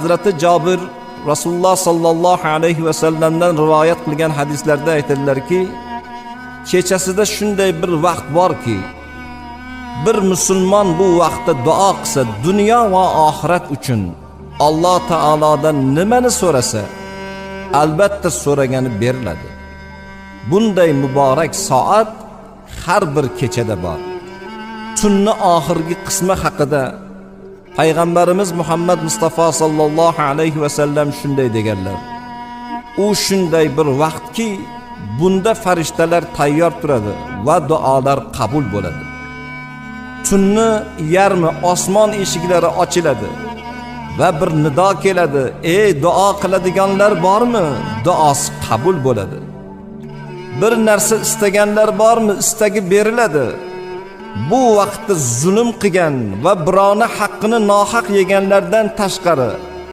hazrati jobir rasululloh sollallohu alayhi vasallamdan rivoyat qilgan hadislarda aytadilarki kechasida shunday bir vaqt borki bir musulmon bu vaqtda duo qilsa dunyo va oxirat uchun alloh taolodan nimani so'rasa albatta so'ragani beriladi bunday muborak soat har bir kechada bor tunni oxirgi qismi haqida payg'ambarimiz muhammad mustafa sollallohu alayhi vasallam shunday deganlar. U shunday bir vaqtki bunda farishtalar tayyor turadi va duolar qabul bo'ladi. Tunni yarmi osmon eshiklari ochiladi va bir nido keladi. Ey duo qiladiganlar bormi? Duosi qabul bo'ladi. Bir narsa istaganlar bormi? İstagi beriladi bu vaqtda zulm qilgan va birovni haqqini nohaq yeganlardan tashqari